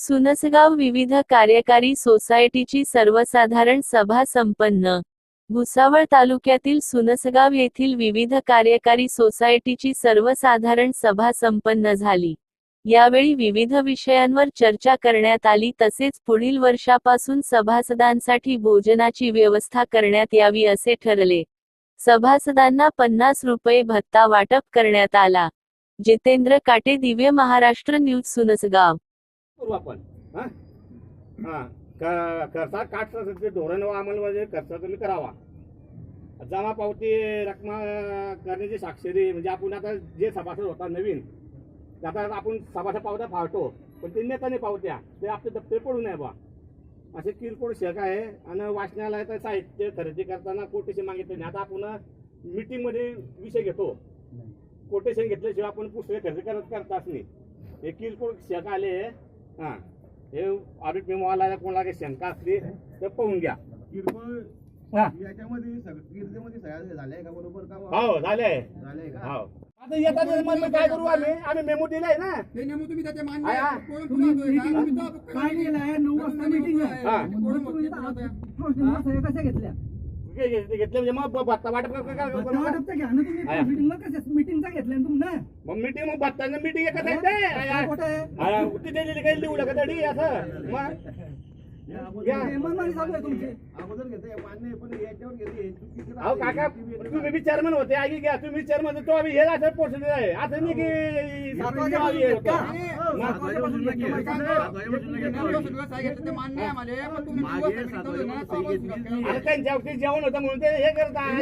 सुनसगाव विविध कार्यकारी सोसायटीची सर्वसाधारण सभा संपन्न. भुसावळ तालुक्यातील सुनसगाव येथील विविध कार्यकारी सोसायटीची सर्वसाधारण सभा संपन्न झाली. यावेळी विविध विषयांवर चर्चा करण्यात आली तसेच पुढील वर्षापासून सभासदांसाठी भोजनाची व्यवस्था करण्यात यावी असे ठरले. सभासदांना पन्नास रुपये भत्ता वाटप करण्यात आला. जितेंद्र काटे दिव्य महाराष्ट्र न्यूज सुनसगाव. करू आपण हा? हा खर्चा काट धोरण आम्हाला म्हणजे खर्च तुम्ही करावा. जमा पावती रक्कम करण्याची साक्षरी म्हणजे आपण आता जे सभासद होता नवीन आता आपण सभासद पावत्या फावतो पण ते नेता नाही पावत्या ते आपले दप्तर पडू नये बा. असे किरकोळ शेक आहे आणि वाचनालयाचं साहित्य खरेदी करताना कोटेशन मागितले नाही. आता आपण मीटिंगमध्ये विषय घेतो. कोटेशन घेतल्याशिवाय आपण पुस्तकं खरेदी करत करताच नाही. हे किरकोळ शेक आले हा हे ऑडिट मेमो आला कोणाला शंका असली तर पाहून घ्या किरकोळ हा. याच्यामध्ये सग- कीर्तीमध्ये सह्या झाल्या का बरोबर का हो झालंय का हो आता येतात काय करू आम्ही आम्ही मेमो दिलाय ना हे तुम्ही त्याचे मान्य आहे, हा. आहे. कोण काय केलं आहे? नऊ वाजता meeting आहे. हा. कोण सह्या कशा घेतल्या घेतले म्हणजे मग भत्ता वाटप भत्ता घ्या ना तुम्ही. आहे. प्रोसिडिंगला कशा मीटिंगचा घेतल्या ना तुम्ही ना? मग मीटिंग मग भत्तानं मीटिंग. आहे, आहे? आहे, तिथे लिहिली काही लिहू तरी असं. मग? अहो. काका ती- तुम्ही बी चेअरमन होते. आई घ्या. तुम्ही चेअरमन तो आम्ही हे असं प्रोसिजर आहे. असं नाही की त्यांच्या जेवण होतं म्हणून ते हे करतात